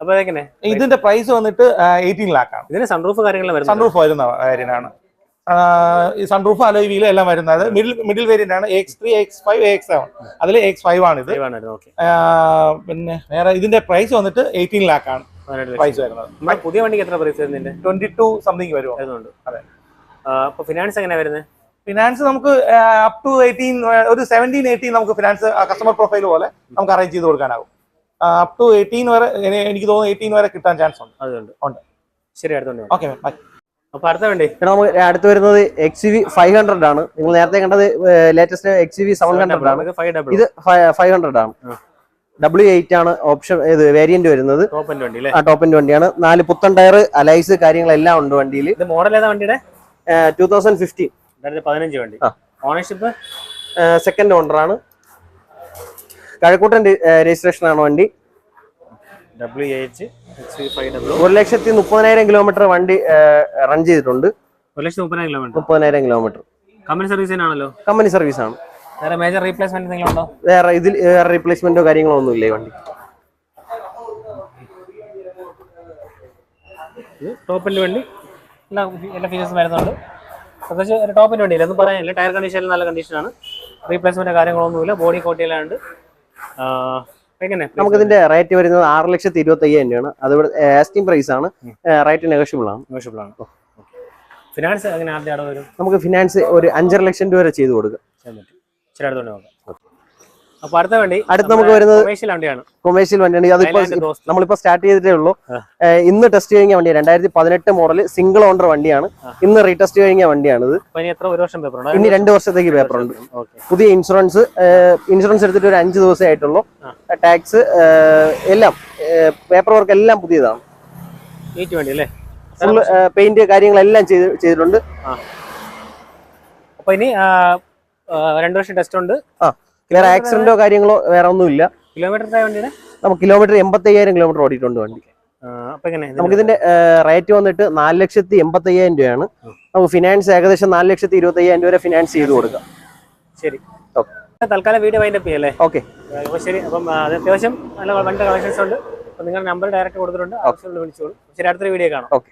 അപ്പൊ അതെങ്ങനെ ഇതിന്റെ പ്രൈസ് വന്നിട്ട് എയ്റ്റീൻ ലാക്ക് ആണ്. ഇതിന് സൺറൂഫ് വരുന്നത് സൺറൂഫ് വരുന്ന ആ, ഈ സൺറൂഫ് അലോയ് വീൽ എല്ലാം വരുന്നത്. മിഡിൽ മിഡിൽ വേരിയന്റ് ആണ്. X three X five X seven അതിൽ എക്സ് ഫൈവ് ആണ് ഇത് പിന്നെ വേറെ ഇതിന്റെ പ്രൈസ് വന്നിട്ട് എയ്റ്റീൻ ലാക്ക് ആണ് പ്രൈസ് വരുന്നത്. പുതിയ വണ്ടിക്ക് എത്ര പ്രൈസ് ട്വന്റി ടു സംതിങ് വരുമോ അതെ. അപ്പൊ ഫിനാൻസ് എങ്ങനെയാ വരുന്നത്? ഫിനാൻസ് നമുക്ക് അപ് ടു എയ്റ്റീൻ ഒരു സെവന്റീൻ എയ്റ്റീൻ നമുക്ക് ഫിനാൻസ് കസ്റ്റമർ പ്രൊഫൈൽ പോലെ നമുക്ക് അറേഞ്ച് ചെയ്ത് കൊടുക്കാനാകും അപ് ടു എയ്റ്റീൻ വരെ എനിക്ക് തോന്നുന്നു എയ്റ്റീൻ വരെ കിട്ടാൻ ചാൻസ് ഉണ്ട്. അതുണ്ട്. ഉണ്ട്. ശരി അടുത്തുണ്ട് ഓക്കെ ബൈ അപ്പൊ അടുത്ത വണ്ടി. എടാ നമുക്ക് അടുത്ത് വരുന്നത് എക്സ് വി ഫൈവ് ഹൺഡ്രഡ് ആണ്. നിങ്ങൾ നേരത്തെ കണ്ടത് latest X V seven hundred ആണ്. ഇത് ഫൈവ് ഹൺഡ്രഡ് ആണ്. ഡബ്ല്യു എയ്റ്റ് ആണ് ഓപ്ഷൻ ഇത് വേരിയന്റ് വരുന്നത്. ടോപ്പ് എൻഡ് വണ്ടിയാണ്. നാല് പുത്തൻ ടയർ അലൈസ് കാര്യങ്ങളെല്ലാം ഉണ്ട് വണ്ടിയിൽ. മോഡൽ ഏതാ വണ്ടിയുടെ? ടൂ തൗസൻഡ് ഫിഫ്റ്റീൻ പതിനഞ്ച് വണ്ടി. ഓണർഷിപ്പ് സെക്കൻഡ് ഓണർ ആണ്. കഴക്കൂട്ടൻ രജിസ്ട്രേഷൻ ആണ് വണ്ടി. ഡബ്ല്യു ഡബ്ല്യു ഒരു ലക്ഷത്തി മുപ്പതിനായിരം കിലോമീറ്റർ വണ്ടി റൺ ചെയ്തിട്ടുണ്ട്. ഒരു ലക്ഷത്തി മുപ്പതിനായിരം കിലോമീറ്റർ മുപ്പതിനായിരം കിലോമീറ്റർ കമ്പനി സർവീസിനാണല്ലോ കമ്പനി സർവീസ് ആണ്. വേറെ മേജർ റീപ്ലേസ്മെന്റ് എന്തെങ്കിലും ഉണ്ടോ വേറെ ഇതിൽ വേറെ റീപ്ലേസ്മെന്റോ കാര്യങ്ങളോ ഒന്നും ഇല്ലേ വണ്ടി. ടോപ്പിന്റെ വണ്ടി. എല്ലാ എല്ലാ ഫീച്ചേഴ്സും വരുന്നുണ്ട്. പ്രത്യേകിച്ച് ഒരു ടോപ്പിന്റെ വണ്ടിയില്ല ഒന്നും പറയാനില്ല. ടയർ കണ്ടീഷൻ നല്ല കണ്ടീഷനാണ് റീപ്ലേസ്മെന്റ് കാര്യങ്ങളൊന്നുമില്ല ബോഡി കോട്ടിയിലാണ്ട് നമുക്ക് ഇതിന്റെ റേറ്റ് വരുന്നത് ആറ് ലക്ഷത്തി ഇരുപത്തി അയ്യായിരം രൂപയാണ്. അത് ആസ്റ്റിംഗ് പ്രൈസ് ആണ്. റേറ്റ് നെഗോഷ്യബിൾ ആണ്. നെഗോഷ്യബിൾ ആണ്. ഫിനാൻസ് നമുക്ക് ഫിനാൻസ് ഒരു അഞ്ചര ലക്ഷം രൂപ വരെ ചെയ്ത് കൊടുക്കാം. ചെയ്യാൻ പറ്റും. ശരി അടുത്തോണ്ട് നോക്കാം അപ്പൊ അടുത്ത വണ്ടി അടുത്ത് നമുക്ക് വരുന്നത് കൊമേഴ്ഷ്യൽ വണ്ടിയാണ്. കൊമേഴ്ഷ്യൽ വണ്ടിയാണ്. അതിപ്പോ. നമ്മളിപ്പോ സ്റ്റാർട്ട് ചെയ്തിട്ടേ ഉള്ളൂ. ഇന്ന് ടെസ്റ്റ് കഴിഞ്ഞ വണ്ടിയാണ്. രണ്ടായിരത്തി പതിനെട്ട് മോഡൽ സിംഗിൾ ഓണർ വണ്ടിയാണ് ഇന്ന് റീടെസ്റ്റ് കഴിഞ്ഞ വണ്ടിയാണ് അപ്പൊ ഇനി രണ്ട് വർഷത്തേക്ക് പേപ്പർ ഉണ്ട്. പുതിയ ഇൻഷുറൻസ് ഇൻഷുറൻസ് എടുത്തിട്ട് ഒരു അഞ്ച് ദിവസമേ ആയിട്ടുള്ളൂ. ടാക്സ് എല്ലാം പേപ്പർ വർക്ക് എല്ലാം പുതിയതാണ്. വണ്ടി ഫുൾ പെയിന്റ് കാര്യങ്ങളെല്ലാം ചെയ്ത് ചെയ്തിട്ടുണ്ട്. അപ്പൊ ഇനി ആ, ആ, രണ്ട് വർഷം ടെസ്റ്റ് ഉണ്ട്. വേറെ ആക്സിഡന്റോ കാര്യങ്ങളോ വേറെ ഒന്നും ഇല്ല കിലോമീറ്റർ നമുക്ക് കിലോമീറ്റർ എൺപത്തി അയ്യായിരം കിലോമീറ്റർ ഓടിയിട്ടുണ്ട് വണ്ടി. നമുക്ക് ഇതിന്റെ റേറ്റ് വന്നിട്ട് നാല് ലക്ഷത്തി എൺപത്തി അയ്യായിരം രൂപയാണ്. നമുക്ക് ഫിനാൻസ് ഏകദേശം നാല് ലക്ഷത്തി ഇരുപത്തി അയ്യായിരം രൂപ ഫിനാൻസ് ചെയ്ത് കൊടുക്കാം. ശരി. ഓക്കെ. തൽക്കാലം വീഡിയോ വൈൻഡപ്പ് ചെയ്യല്ലേ? ഓക്കെ. ശരി. അപ്പം അത്യാവശ്യം നല്ല വണ്ടി കളക്ഷൻസ് ഉണ്ട്. അപ്പൊ നിങ്ങളുടെ നമ്പർ ഡയറക്റ്റ് കൊടുത്തിട്ടുണ്ട്. ആവശ്യമുള്ള വിളിച്ചോളൂ. ശരി അടുത്തൊരു വീഡിയോ കാണാം. ഓക്കെ.